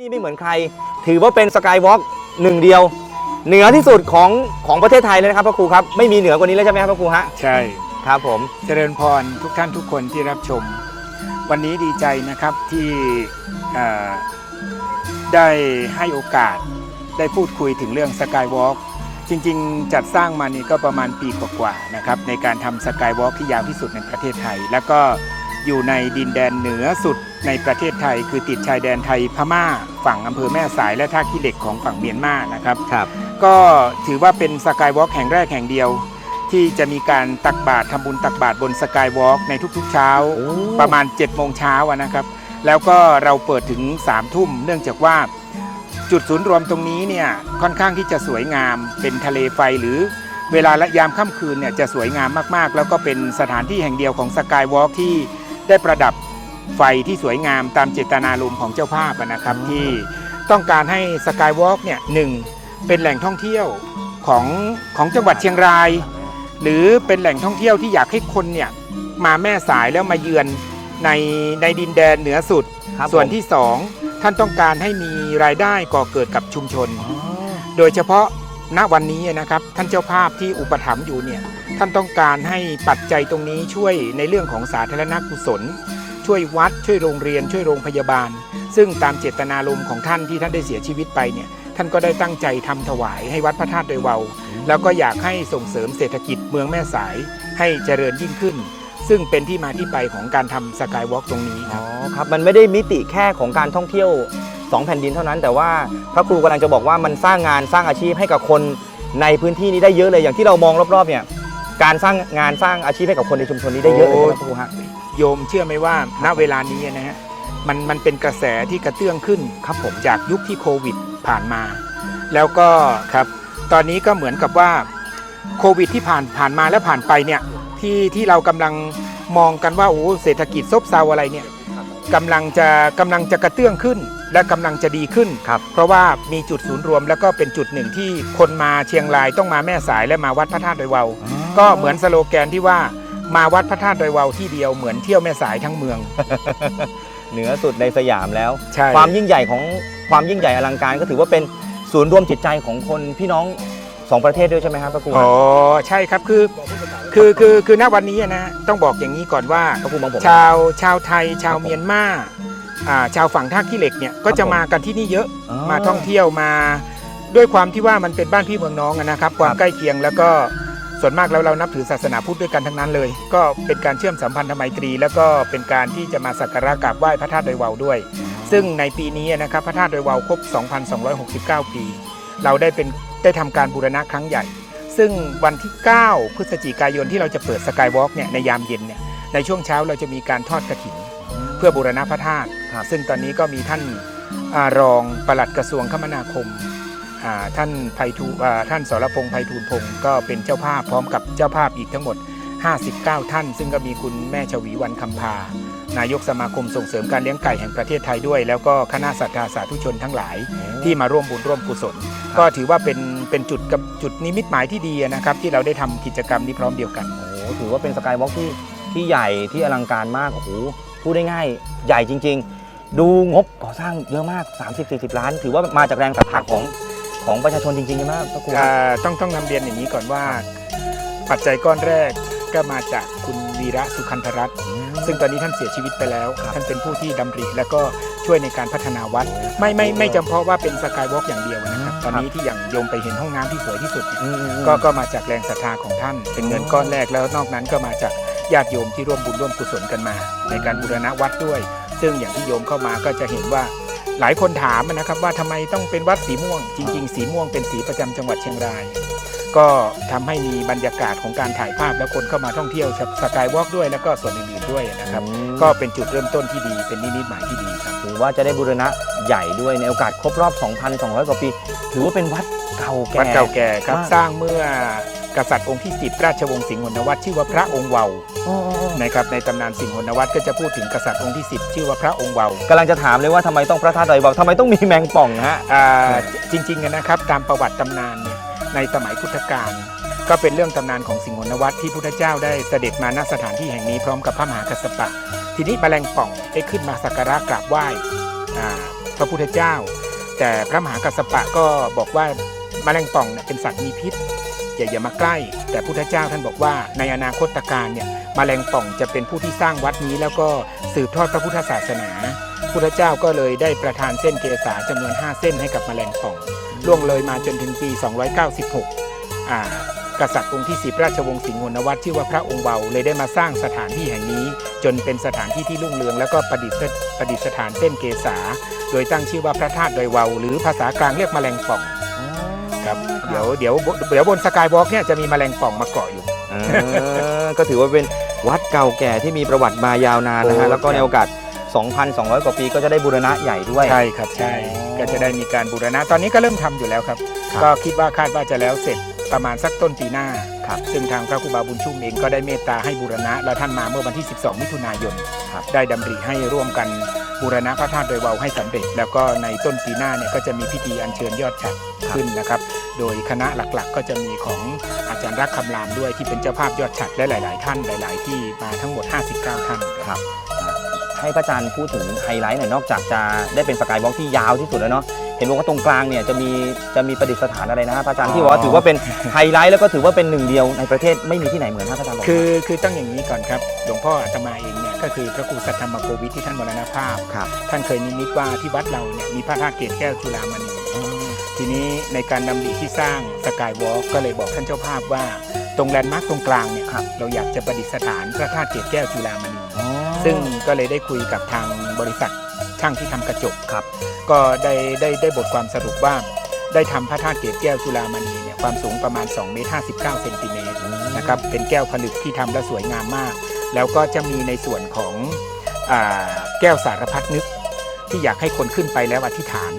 ที่นี่ไม่เหมือนใคร ถือว่าเป็นสกายวอล์กหนึ่งเดียว เหนือที่สุดของของประเทศไทยเลยนะครับพระครูครับ ไม่มีเหนือกว่านี้แล้วใช่ไหมครับพระครูฮะ ใช่ ครับผม เจริญพรทุกท่านทุกคนที่รับชม วันนี้ดีใจนะครับที่เอ่อได้ให้โอกาสได้พูดคุยถึงเรื่องสกายวอล์กจริงๆ จัดสร้างมานี่ก็ประมาณปีกว่าๆนะครับในการทำสกายวอล์กที่ยาวที่สุดในประเทศไทย แล้วก็ อยู่ในดินแดนเหนือสุดในประเทศไทย คือติดชายแดนไทยพม่า ฝั่งอำเภอแม่สายและท่าขี้เหล็กของฝั่งเมียนมานะครับครับ ก็ถือว่าเป็นสกายวอล์กแห่งแรกแห่งเดียว ที่จะมีการตักบาตรทำบุญตักบาตรบนสกายวอล์กในทุกๆเช้าโอ้ประมาณ7โมงเช้าอะนะครับ แล้วก็เราเปิดถึง3ทุ่มเนื่องจากว่าจุดศูนย์รวมตรงนี้เนี่ยค่อนข้างที่จะสวยงามเป็นทะเลไฟหรือเวลาละยามค่ำคืนเนี่ยจะสวยงามมากๆ แล้วก็เป็นสถานที่แห่งเดียวของสกายวอล์กที่ ได้ประดับไฟที่สวยงามตามเจตนารมณ์ของเจ้าภาพอะนะครับที่ต้องการให้สกายวอล์กเนี่ยหนึ่งเป็นแหล่งท่องเที่ยวของของจังหวัดเชียงราย หรือเป็นแหล่งท่องเที่ยวที่อยากให้คนเนี่ยมาแม่สายแล้วมาเยือนในในดินแดนเหนือสุดครับส่วนผมที่2ท่านต้องการให้มีรายได้ก่อเกิดกับชุมชนอ๋อโดยเฉพาะ ณวันนี้นะครับท่านเจ้าภาพที่อุปถัมภ์อยู่เนี่ยท่านต้องการให้ปัจจัยตรงนี้ช่วยในเรื่องของสาธารณกุศล ช่วยวัดช่วยโรงเรียนช่วยโรงพยาบาล ซึ่งตามเจตนารมณ์ของท่านที่ท่านได้เสียชีวิตไปเนี่ยท่านก็ได้ตั้งใจทำถวายให้วัดพระธาตุโดยเวาแล้วก็อยากให้ส่งเสริมเศรษฐกิจเมืองแม่สาย ให้เจริญยิ่งขึ้น ซึ่งเป็นที่มาที่ไปของการทำสกายวอล์กตรงนี้คอ๋รัอบครับมันไม่ได้มิติแค่ของการท่องเที่ยว สองแผ่นดินเท่านั้น แต่ว่าพระครูกำลังจะบอกว่ามันสร้างงานสร้างอาชีพให้กับคนในพื้นที่นี้ได้เยอะเลยอย่างที่เรามองรอบๆเนี่ยการสร้างงานสร้างอาชีพให้กับคนในชุมชนนี้ได้เยอะเลยใช่ไหมพระครูฮะโยมเชื่อไหมว่าณเวลานี้นะฮะมันมันเป็นกระแสที่กระเตื้องขึ้นครับผมจากยุคที่โควิดผ่านมา แล้วก็ครับตอนนี้ก็เหมือนกับว่าโควิดที่ผ่านผ่านมาและผ่านไปเนี่ยที่ที่เรากำลังมองกันว่าโอ้เศรษฐกิจซบเซาอะไรเนี่ยกำลังจะกำลังจะกระเตื้องขึ้น และกำลังจะดีขึ้น ครับเพราะว่ามีจุดศูนย์รวม แล้วก็เป็นจุดหนึ่งที่คนมาเชียงรายต้องมาแม่สายและมาวัดพระธาตุดอยวาวก็เหมือนสโลแกนที่ว่ามาวัดพระธาตุดอยวาวที่เดียวเหมือนเที่ยวแม่สายทั้งเมือง เหนือสุดในสยามแล้ว ใช่ความยิ่งใหญ่ของความยิ่งใหญ่อลังการก็ถือว่าเป็นศูนย์รวมจิตใจของคนพี่น้องสองประเทศด้วยใช่ไหมครับพระครูอ๋อใช่ครับคือคือคือคือณวันนี้นะต้องบอกอย่างนี้ก่อนว่าพระครูมองผม ชาวชาวไทยชาวเมียนมา อ่าชาวฝั่งท่าขี้เหล็กเนี่ยก็จะผมมากันที่นี่เยอะอ๋อ มาท่องเที่ยวมา ด้วยความที่ว่ามันเป็นบ้านพี่เมืองน้องอะนะครับความครับใกล้เคียงแล้วก็ส่วนมากแล้วเรานับถือศาสนาพุทธด้วยกันทั้งนั้นเลย ก็เป็นการเชื่อมสัมพันธไมตรี แล้วก็เป็นการที่จะมาสักการะกราบไหว้พระธาตุดอยวาวด้วย ซึ่งในปีนี้นะครับพระธาตุดอยวาวครบ 2,269 ปี เราได้เป็นได้ทำการบูรณะครั้งใหญ่ ซึ่งวันที่ 9 พฤศจิกายนที่เราจะเปิดสกายวอล์กเนี่ยในยามเย็นเนี่ยในช่วงเช้าเราจะมีการทอดกระถิน เพื่อบูรณะพระธาตุครับซึ่งตอนนี้ก็มีท่านอารองปลัดกระทรวงคมนาคมอ่าท่านไพฑูอ่าท่านสรพงษ์ไพฑูรย์พงศ์ก็เป็นเจ้าภาพพร้อมกับเจ้าภาพอีกทั้งหมด 59 ท่าน ซึ่งก็มีคุณแม่ชวีวันคำพานายกสมาคมส่งเสริมการเลี้ยงไก่แห่งประเทศไทยด้วย แล้วก็คณะสัตยาสาธุชนทั้งหลายที่มาร่วมบุญร่วมกุศล ก็ถือว่าเป็นเป็นจุดกับจุดนิมิตหมายที่ดีนะครับ ที่เราได้ทำกิจกรรมนี้พร้อมเดียวกันโอ้โหถือว่าเป็นสกายวอล์กที่ที่ใหญ่ที่อลังการมากโอ้โห พูดได้ง่ายใหญ่จริง ๆ ดูงบก่อสร้างเยอะมาก 30-40 ล้าน ถือว่ามาจากแรงศรัทธาของของประชาชนจริงๆใช่ไหมพระครูอ่าต้องต้องนำเรียนอย่างนี้ก่อนว่า ปัจจัยก้อนแรกก็มาจากคุณวีระสุขันธรัตน์ซึ่งตอนนี้ท่านเสียชีวิตไปแล้ว ท่านเป็นผู้ที่ดำริและก็ช่วยในการพัฒนาวัด ไม่ไม่ไม่จำเพาะว่าเป็นสกายวอล์กอย่างเดียวนะครับ ตอนนี้ที่อย่างโยมไปเห็นห้องน้ำที่สวยที่สุดเนี่ย อืมๆๆก็ก็มาจากแรงศรัทธาของท่าน เป็นเงินก้อนแรกแล้วนอกนั้นก็มาจาก ญาติโยมที่ร่วมบุญร่วมกุศลกันมา ในการบูรณะวัดด้วย ซึ่งอย่างที่โยมเข้ามาก็จะเห็นว่าหลายคนถามนะครับว่าทำไมต้องเป็นวัดสีม่วง จริง ๆ สีม่วงเป็นสีประจำจังหวัดเชียงราย ก็ทำให้มีบรรยากาศของการถ่ายภาพและคนเข้ามาท่องเที่ยวสกายวอล์กด้วยแล้วก็ส่วนอื่นๆด้วยนะครับอืมก็เป็นจุดเริ่มต้นที่ดีเป็นนิมิตหมายที่ดีครับถือว่าจะได้บูรณะใหญ่ด้วยในโอกาสครบรอบ 2,200 กว่าปี ถือว่าเป็นวัดเก่าแก่วัดเก่าแก่ครับมากสร้างเมื่อ กษัตริย์องค์ที่ 10 ราชวงศ์สิงห์หนวัตชื่อว่าพระองค์เวาอ๋อๆนะครับในตำนานสิงห์หนวัตก็จะพูดถึงกษัตริย์องค์ที่ 10 ชื่อว่าพระองค์เวาๆกำลังจะถามเลยว่าทำไมต้องพระธาตุดอยบอกทำไมต้องมีแมงป่องฮะอ่าจริงๆนะครับตามประวัติตำนานเนี่ยในสมัยพุทธกาลก็เป็นเรื่องตำนานของสิงห์หนวัตที่พุทธเจ้าได้เสด็จมาณสถานที่แห่งนี้พร้อมกับพระมหากัสสปะ ทีนี้แมลงป่องได้ขึ้นมาสักการะกราบไหว้อ่าพระพุทธเจ้า แต่พระมหากัสสปะก็บอกว่าแมลงป่องเนี่ยเป็นสัตว์มีพิษ อย่าอย่ามาใกล้ แต่พุทธเจ้าท่านบอกว่า ในอนาคตการเนี่ยแมลงป่องจะเป็นผู้ที่สร้างวัดนี้ แล้วก็สืบทอดพระพุทธศาสนา พุทธเจ้าก็เลยได้ประทานเส้นเกษาจำนวน 5 เส้นให้กับแมลงป่องล่วงเลยมาจนถึงปี 296อ่ากษัตริย์องค์ที่10ราชวงศ์สิงห์นวัตชื่อว่าพระองค์เบาเลยได้มาสร้างสถานที่แห่งนี้ จนเป็นสถานที่ที่รุ่งเรือง แล้วก็ประดิษฐ์ประดิษฐานเส้นเกษา โดยตั้งชื่อว่าพระธาตุดอยเวาหรือภาษากลางเรียกแมลงป่อง ครับ เดี๋ยวเดี๋ยวเดี๋ยวบนสกายวอล์กเนี่ยจะมีแมลงป่องมาเกาะอยู่เออก็ถือว่าเป็นวัดเก่าแก่ที่มีประวัติมายาวนานนะโอ้ฮะแล้วก็ในโอกาส 2,200 กว่าปีก็จะได้บูรณะใหญ่ด้วย ใช่ครับใช่อ๋อก็จะได้มีการบูรณะตอนนี้ก็เริ่มทำอยู่แล้วครับ ครับ ก็คิดว่าคาดว่าจะแล้วเสร็จประมาณสักต้นปีหน้า ครับ ซึ่งทางพระครูบาบุญชุ่มเองก็ได้เมตตาให้บูรณะ และท่านมาเมื่อวันที่ 12 มิถุนายน ครับ ได้ดำริให้ร่วมกันบูรณะพระธาตุโดอยเวาให้สำเร็จ แล้วก็ในต้นปีหน้าเนี่ยก็จะมีพิธีอัญเชิญยอดฉัดขึ้นนะครับ โดยคณะหลักๆ ก็จะมีของอาจารย์รักคำรามด้วยที่เป็นเจ้าภาพยอดฉัดและหลาย ๆ ท่านหลาย ๆ ที่มาทั้งหมด 59 ท่านครับอะให้พระอาจารย์พูดถึงไฮไลท์หน่อยนอกจากจะได้เป็นสกายวอล์กที่ยาวที่สุดแล้วเนาะเห็นบอกว่าตรงกลางเนี่ยจะมีจะมีประดิษฐานอะไรนะฮะพระอาจารย์อ๋อที่บอกว่าถือว่าเป็นไฮไลท์แล้วก็ถือว่าเป็นหนึ่งเดียวในประเทศไม่มีที่ไหนเหมือนนะพระอาจารย์บอกคือคือต้องอย่างนี้ก่อนครับหลวงพ่ออาตมาเองเนี่ยก็คือพระครูสัทธรรมโกวิทที่ท่านมรณภาพ ครับท่านเคยนิมิตว่าที่วัดเราเนี่ยมีพระธาตุเกศแก้วจุฬามณี ทีนี้ในการดำริที่สร้างสกายวอล์กก็เลยบอกท่านเจ้าภาพว่า ตรงแลนด์มาร์คตรงกลางเนี่ยครับเราอยากจะประดิษฐานพระธาตุเกศแก้วจุฬามณีอ๋อซึ่งก็เลยได้คุยกับทางบริษัทช่างที่ทำกระจกครับ ก็ได้ได้ได้บทความสรุปว่า ได้ทำพระธาตุเกศแก้วจุฬามณีเนี่ยความสูงประมาณ2เมตร59เซนติเมตรนะครับเป็นแก้วผลึกที่ทำแล้วสวยงามมาก แล้วก็จะมีในส่วนของอาแก้วสารพัดนึกที่อยากให้คนขึ้นไปแล้วอธิษฐาน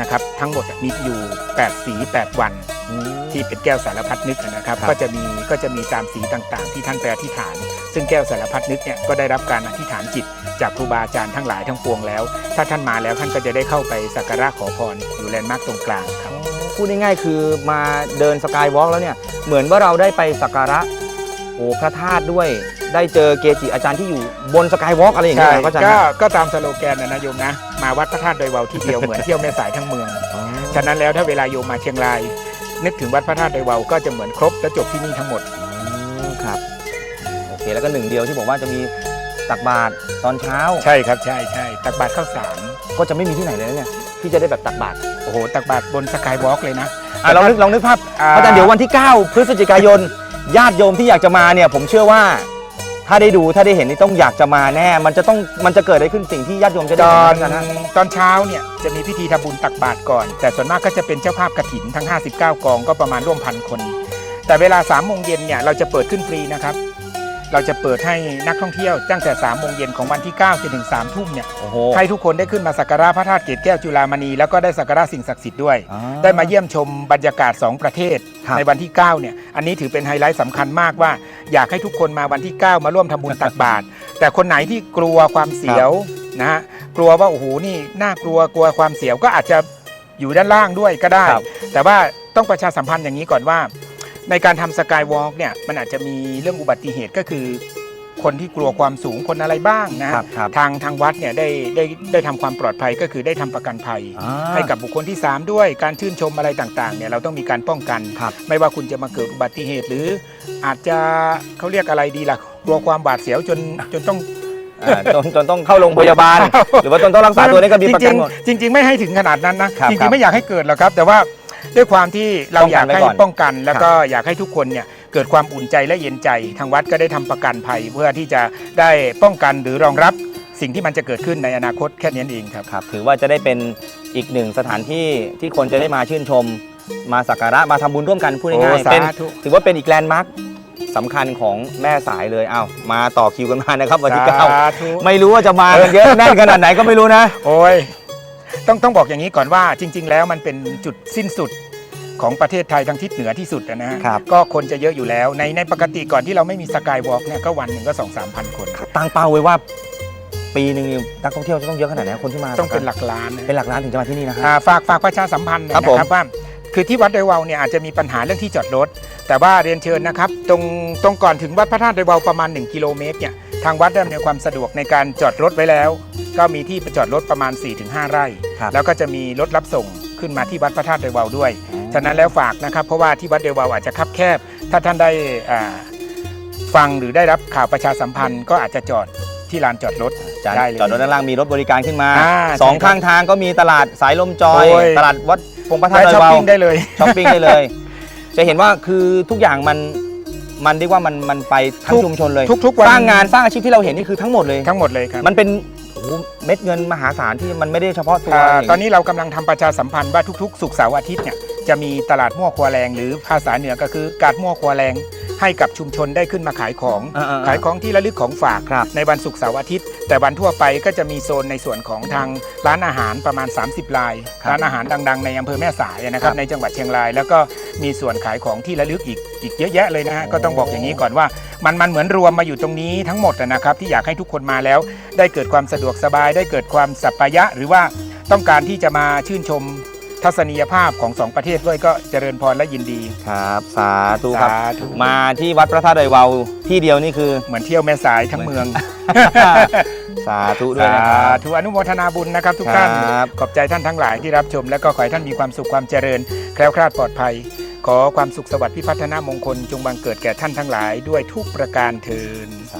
นะครับทั้งหมดมีอยู่ 8 สี 8 วันอืมที่เป็นแก้วสารพัดนึกนะครับครับ ก็จะมีก็จะมีตามสีต่างๆ ที่ท่านไปอธิษฐาน ซึ่งแก้วสารพัดนึกเนี่ยก็ได้รับการอธิษฐานจิต จากครูบาอาจารย์ทั้งหลายทั้งปวงแล้ว ถ้าท่านมาแล้วท่านก็จะได้เข้าไปสักการะขอพรอยู่แลนด์มาร์กตรงกลางครับพูดง่ายๆคือมาเดินสกายวอล์กแล้วเนี่ยเหมือนว่าเราได้ไปสักการะโอ้พระธาตุด้วย ได้เจอเกจิอาจารย์ที่อยู่บนสกายวอล์กอะไรอย่างเงี้ใช่ยนะพระอาจารย์ก็นะก็ตามสโลแกนนะนะโยมนะ มาวัดพระธาตุโดอยเวาที่เดียวเหมือนเที่ยวแม่สายทั้งเมืองฉะนั้นแล้วถ้าเวลาโยมมาเชียงราย นึกถึงวัดพระธาตุโดอยเวาก็จะเหมือนครบและจบที่นี่ทั้งหมด อืมครับโอเคแล้วก็หนึ่งเดียวที่บอกว่าจะมีตักบาตรตอนเช้าใช่ครับใช่ใช่ตักบาตรข้าวสารก็จะไม่มีที่ไหนเลยนะเนี่ยที่จะได้แบบตักบาตรโอ้โหตักบาตรบนสกายวอล์กเลยนะอะลองนึกลองนึกภาพพระอาจารย์เดี๋ยววันที่ 9 พฤศจิกายน ญาติโยมที่อยากจะมาเนี่ย ผมเชื่อว่า ถ้าได้ดูถ้าได้เห็นนี่ต้องอยากจะมาแน่ มันจะต้องมันจะเกิดอะไรขึ้นสิ่งที่ญาติโยมจะตได้อเห็นนนะตอนเช้าเนี่ยจะมีพิธีทำบุญตักบาตรก่อน แต่ส่วนมากก็จะเป็นเจ้าภาพกระถินทั้ง 59 กองก็ประมาณร่วมพันคน แต่เวลา3โมงเย็นเนี่ยเราจะเปิดขึ้นฟรีนะครับ เราจะเปิดให้นักท่องเที่ยวตั้งแต่3โมงเย็นของวันที่9จนถึง3ทุ่มเนี่ยโอ้โห ให้ทุกคนได้ขึ้นมาสักการะพระธาตุเกศแก้วจุฬามณี แล้วก็ได้สักการะสิ่งศักดิ์สิทธิ์ด้วย อ่ได้มาเยี่ยมชมบรรยากาศ 2 ประเทศ ครับ ในวันที่9เนี่ยอันนี้ถือเป็นไฮไลท์สำคัญมากว่า อยากให้ทุกคนมาวันที่ 9 มาร่วมทำบุญตักบาตรแต่คนไหนที่กลัวความเสียวนะฮะกลัวว่าโอ้โหนี่น่ากลัวกลัวความเสียวก็อาจจะอยู่ด้านล่างด้วยก็ได้ ครับ แต่ว่าต้องประชาสัมพันธ์อย่างนี้ก่อนว่า ในการทำสกายวอล์กเนี่ยมันอาจจะมีเรื่องอุบัติเหตุก็คือ คนที่กลัวความสูงคนอะไรบ้างนะฮะครับครับ ทางทางวัดเนี่ยได้ได้ได้ทำความปลอดภัยก็คือได้ทำประกันภัย อ่า ให้กับบุคคลที่ 3 ด้วยการชื่นชมอะไรต่างๆเนี่ยเราต้องมีการป้องกัน ครับไม่ว่าคุณจะมาเกิดอุบัติเหตุหรือ อาจจะเขาเรียกอะไรดีล่ะกลัวความบาดเสียวจนจนต้อง อ่าจนจนต้องเข้าโรงพยาบาล หรือว่าจนต้องรักษาตัวนี่ก็มีประกันหมด จริงๆจริง ๆ ไม่ให้ถึงขนาดนั้นนะครับจครัริบงๆไม่อยากให้เกิดหรอกครับ แต่ว่า ด้วยความที่เราอยากให้ป้ป้อองงกักันนแล้วก็อยากให้ทุกคนเนี่ยเกิดความอุ่นใจและเย็นใจ ทางวัดก็ได้ทำประกันภัย เพื่อที่จะได้ป้องกันหรือรองรับสิ่งที่มันจะเกิดขึ้นในอนาคตแค่นี้เองครับครับ ถือว่าจะได้เป็นอีกหนึ่งสถานที่ที่คนจะได้มาชื่นชม มาสักการะมาทำบุญร่วมกันพูดง่ายโอ้ๆเป็นสาธุถือว่าเป็นอีกแลนด์มาร์คสำคัญของแม่สายเลยอ้าวมาต่อคิวกันมานะครับวันที่สา9ธุไม่รู้ว่าจะมากันเยอะแน่นขนาดไหนก็ไม่รู้นะ โอ้ย ต้องต้องบอกอย่างนี้ก่อนว่าจริง ๆ แล้วมันเป็นจุดสิ้นสุดของประเทศไทยทางทิศเหนือที่สุดนะฮะครับ ก็คนจะเยอะอยู่แล้ว ในในปกติก่อนที่เราไม่มีสกายวอล์กเนี่ยก็วันหนึ่งก็สองสามพันคน ตั้งเป้าไว้ว่า ปีหนึ่งนี่นักท่องเที่ยวจะต้องเยอะขนาดไหนคนที่มาต้องเป็นหลักล้านนะ เป็นหลักล้านถึงจะมาที่นี่นะคอ่ารับ ฝากฝากประชาสัมพันธ์หน่อยครับนะผมครับว่า คือที่วัดไดวาวเนี่ยอาจจะมีปัญหาเรื่องที่จอดรถ แต่ว่าเรียนเชิญนะครับ ตรงตรงก่อนถึงวัดพระธาตุไดวาวประมาณ 1 กิโลเมตรเนี่ยทางวัดได้มีความสะดวกในการจอดรถไว้แล้ว ก็มีที่จอดรถประมาณ 4-5 ไร่ ครับแล้วก็จะมีรถรับส่งขึ้นมาที่วัดพระธาตุเดวาวด้วยฉะนั้นแล้วฝากนะครับ เพราะว่าที่วัดเดวาวอาจจะคับแคบ ถ้าท่านได้อ่าฟังหรือได้รับข่าวประชาสัมพันธ์ ก็อาจจะจอดที่ลานจอดรถจอดได้เลย จอดรถด้านล่างมีรถบริการขึ้นมาอ่าสองใช่ครับข้างทางก็มีตลาดสายลมจอย โอ้ย ตลาดวัดพงพระธาตุและดอยช้อปวาวปิ้งได้เลย ช้อปปิ้งได้เลย จะเห็นว่าคือทุกอย่างมันมันเรียกว่ามันมันไปทั้งทุก ชุมชนเลยทุกๆวันสร้างงานสร้างอาชีพที่เราเห็นนี่คือทั้งหมดเลย ทั้งหมดเลยครับ มันเป็น โอ้โหเม็ดเงินมหาศาลที่มันไม่ได้เฉพาะตัวอ่าอย่างตอนนี้เรากำลังทำประชาสัมพันธ์ว่าทุกๆ สุกร์เสาร์อาทิตย์เนี่ยจะมีตลาดมั่วครัวแรงหรือภาษาเหนือก็คือการมั่วครัวแรง ให้กับชุมชนได้ขึ้นมาขายของ อ่าๆๆขายของที่ระลึกของฝาก ครับ ในวันศุกร์เสาร์อาทิตย์ แต่วันทั่วไปก็จะมีโซนในส่วนของทางร้านอาหารประมาณ 30 รายครับร้านอาหารดัง ๆ ในอำเภอแม่สายนะครับครับในจังหวัดเชียงราย แล้วก็มีส่วนขายของที่ระลึกอีกอีกเยอะแยะเลยนะฮะโอ้ก็ต้องบอกอย่างนี้ก่อนว่ามันมันเหมือนรวมมาอยู่ตรงนี้ทั้งหมดนะครับที่อยากให้ทุกคนมาแล้ว ได้เกิดความสะดวกสบาย ได้เกิดความสัปปายะ หรือว่าต้องการที่จะมาชื่นชม ทัศนียภาพของสองประเทศด้วยก็เจริญพรและยินดีครับสาธุครับ สาธุมาที่วัดพระธาตุดอยวาวที่เดียวนี่คือ เหมือนเที่ยวแม่สายทั้งเมือง สาธุด้วยนะคสารับ ธุอนุโมทนาบุญนะครับทุกท่าน ครับ ขอบใจท่านทั้งหลายที่รับชม และก็ขอให้ท่านมีความสุขความเจริญ แคล้วคลาดปลอดภัย ขอความสุขสวัสดิ์พิพัฒนามงคลจงบังเกิดแก่ท่านทั้งหลายด้วยทุกประการเทิน สา